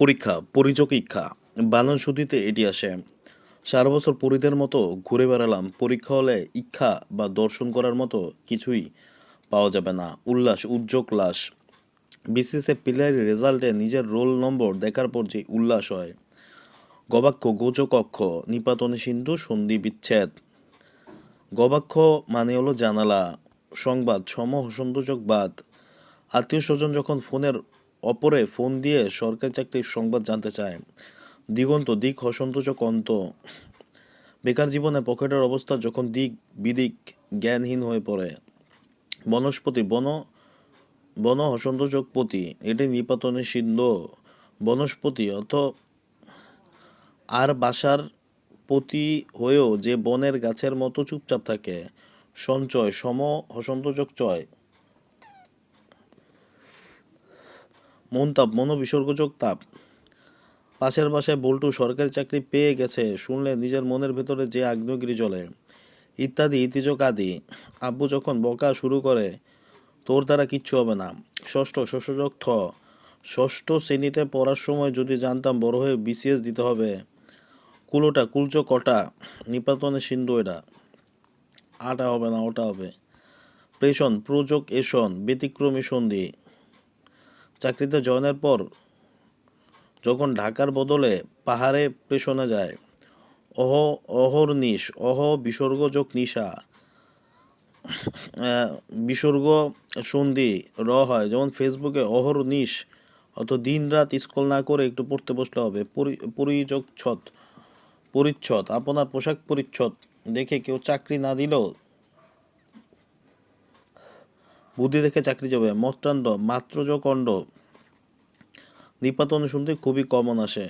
পরীক্ষা পরিচক ইক্ষা বানান শুদ্ধিতে এটি আসে। সারা বছর পরিদের মতো ঘুরে বেড়ালাম, পরীক্ষা হলে ইচ্ছা বা দর্শন করার মতো কিছুই পাওয়া যাবে না। উল্লাস, উদ্যোগ লাস বিসিসে প্লেয়ারের রেজাল্টে নিজের রোল নম্বর দেখার পর যে উল্লাস হয়। গবাক্ষ গোচকক্ষ নিপাতনে সিন্ধু, সন্ধি বিচ্ছেদ। গবাক্ষ মানে হলো জানালা, সংবাদ সম সন্তোষক বাদ। আত্মীয় স্বজন যখন ফোনের অপরে ফোন দিয়ে সরকারি চাকরির সংবাদ জানতে চায়। দিগন্ত, দিক অসন্তোষক অন্ত বেকার জীবনে পকেটের অবস্থা যখন দিক বিদিক জ্ঞানহীন হয়ে পড়ে। বনস্পতি, বন বন হসন্তোষক পতি, এটি নিপাতনে সিন্ধ। বনস্পতি, অত আর বাসার পতি হয়েও যে বনের গাছের মতো চুপচাপ থাকে। সঞ্চয়, সম হসন্তোষক চয়। মনতাপ মনোবিসর্গযোগ তাপ। পাশের বাসায় বল্টু সরকারি চাকরি পেয়ে গেছে, শুনলে নিজের মনের ভেতরে যে আগ্নেয়গিরি জ্বলে। ইত্যাদি ইতিযোগ আদি আব্বু যখন বকা শুরু করে, তোর দ্বারা কিচ্ছু হবে না। ষষ্ঠ শস্যযোগ থ। ষষ্ঠ শ্রেণীতে পড়ার সময় যদি জানতাম বড় হয়ে বিসিএস দিতে হবে। কুলোটা, কুলচ কটা? নিপাতনে সিন্ধু এটা। আটা হবে না, ওটা হবে। প্রেষণ, প্রযোগ, এসন, ব্যতিক্রমী সন্ধি। চাকরিতে জয়েনের পর যখন ঢাকার বদলে পাহাড়ে প্রেষণে যায়, অহ অহর্নিশ অহ, বিসর্গ যোগ নিশা বিসর্গ সন্ধি র হয়। যেমন ফেসবুকে অহর্নিশ অত দিন রাত স্কুল না করে একটু পড়তে বসলে হবে। পরি- পরিযোগ ছদ পরিচ্ছদ, আপনার পোশাক পরিচ্ছদ দেখে কেউ চাকরি না দিলেও বুদ্ধি দেখে চাকরি যাবে মত্রান্ড মাত্রজ কণ্ড নিপাতন শুনতে খুবই কমন আসে।